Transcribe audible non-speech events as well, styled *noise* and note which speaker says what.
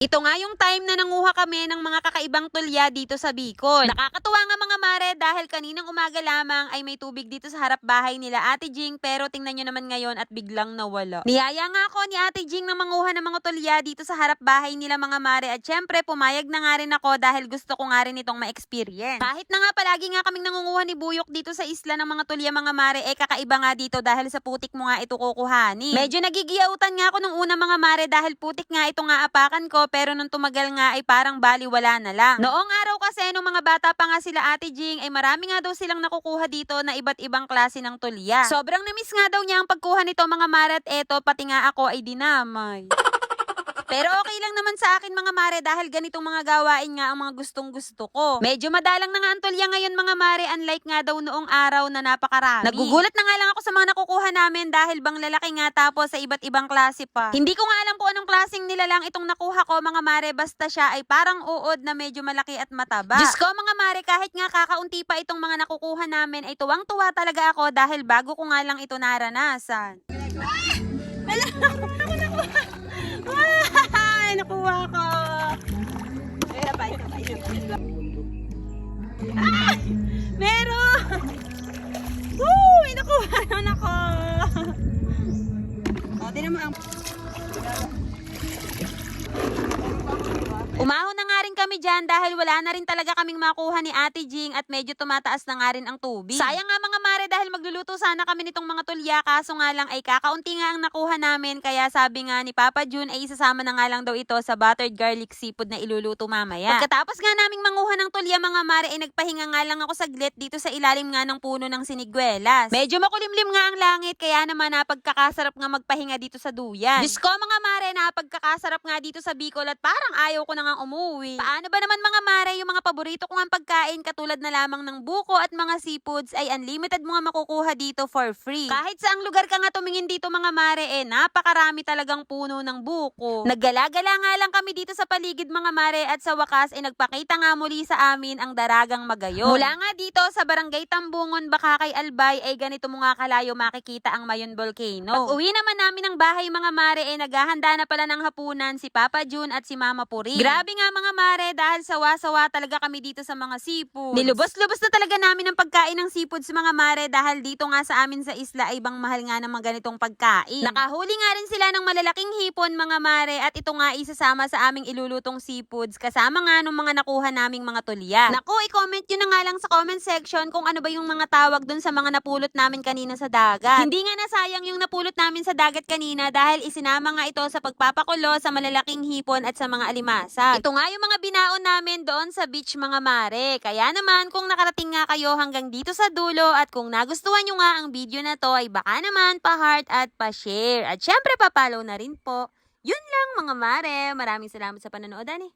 Speaker 1: Ito nga yung time na nanguha kami ng mga kakaibang tulya dito sa Bicol. Nakakatuwa nga mga mare dahil kaninang umaga lamang ay may tubig dito sa harap bahay nila Ate Jing pero tingnan nyo naman ngayon at biglang nawala. Niyaya nga ako ni Ate Jing na manguha ng mga tulya dito sa harap bahay nila mga mare at syempre pumayag na nga rin ako dahil gusto ko nga rin itong ma-experience. Kahit na nga palagi nga kaming nangunguha ni Buyok dito sa isla ng mga tulya mga mare eh kakaiba nga dito dahil sa putik mo nga ito kukuhani. Medyo nagigiyautan nga ako nung una mga mare dahil putik nga ito nga apakan ko pero nung tumagal nga ay parang baliwala na lang. Noong araw kasi nung mga bata pa nga sila Ate Jing ay marami nga daw silang nakukuha dito na iba't ibang klase ng tulya. Sobrang namiss nga daw niya ang pagkuha nito mga mare at eto pati nga ako ay dinamay. Pero okay lang naman sa akin mga mare dahil ganitong mga gawain nga ang mga gustong gusto ko. Medyo madalang na nga ang tulya ngayon mga mare unlike nga daw noong araw na napakarami. Nagugulat na nga lang ako sa mga nakukuha namin dahil bang lalaki nga tapos sa iba't ibang klase pa. Hindi ko nga alam kung anong klaseng nilalang itong nakuha ko mga mare basta siya ay parang uod na medyo malaki at mataba. Diyos ko mga mare kahit nga kakaunti pa itong mga nakukuha namin ay tuwang-tuwa talaga ako dahil bago ko nga lang ito naranasan. Ay, nakuha ko. Ba, ito ba, ito ba. Ay, meron! Woo! May nakuha *laughs* naman ako. O, tinan mo ang... kami dyan dahil wala na rin talaga kaming makuha ni Ate Jing at medyo tumataas na nga rin ang tubig. Sayang nga mga mare dahil magluluto sana kami nitong mga tulya kaso nga lang ay kakaunti nga ang nakuha namin kaya sabi nga ni Papa June ay isasama na nga lang daw ito sa buttered garlic seafood na iluluto mamaya. Pagkatapos nga naming manguha ng tulya mga mare ay nagpahinga nga lang ako saglit dito sa ilalim nga ng puno ng siniguelas. Medyo makulimlim nga ang langit kaya naman napagkakasarap nga magpahinga dito sa duyan. Diyos ko mga mare napagkakasarap nga dito sa Bicol at parang ayaw ko na nga umuwi. Paano ba naman mga mare yung mga paborito ko nga pagkain katulad na lamang ng buko at mga seafoods ay unlimited mo nga makukuha dito for free. Kahit saang lugar ka nga tumingin dito mga mare eh napakarami talagang puno ng buko. Naggalagala nga lang kami dito sa paligid mga mare at sa wakas ay nagpakita nga muli sa amin ang daragang magayon. Mula nga dito sa barangay Tambungon, Bakakay, Albay ay ganito mo nga kalayo makikita ang Mayon Volcano. Pag uwi naman namin ng bahay mga mare ay naghahanda na pala ng hapunan si Papa June at si Mama Puri. Grabe nga mga mare dahil sawa-sawa talaga kami dito sa mga seafood. Nilubos-lubos na talaga namin ang pagkain ng seafood sa mga mare dahil dito nga sa amin sa isla ay bang mahal nga ng mga ganitong pagkain. Nakahuli nga rin sila ng malalaking hipon mga mare at ito nga isasama sa aming ilulutong seafoods kasama nga ng mga nakuha naming mga tulya. Naku, i-comment nyo na nga lang sa comment section kung ano ba yung mga tawag dun sa mga napulot namin kanina sa dagat. Hindi nga nasayang yung napulot namin sa dagat kanina dahil isinama nga ito sa pagpapakulo sa malalaking hipon at sa mga alimasa. Ito nga yung mga binaon namin doon sa beach mga mare. Kaya naman kung nakarating nga kayo hanggang dito sa dulo at kung nagustuhan nyo nga ang video na to ay baka naman pa-heart at pa-share. At syempre pa-follow na rin po. Yun lang mga mare. Maraming salamat sa panonood ani.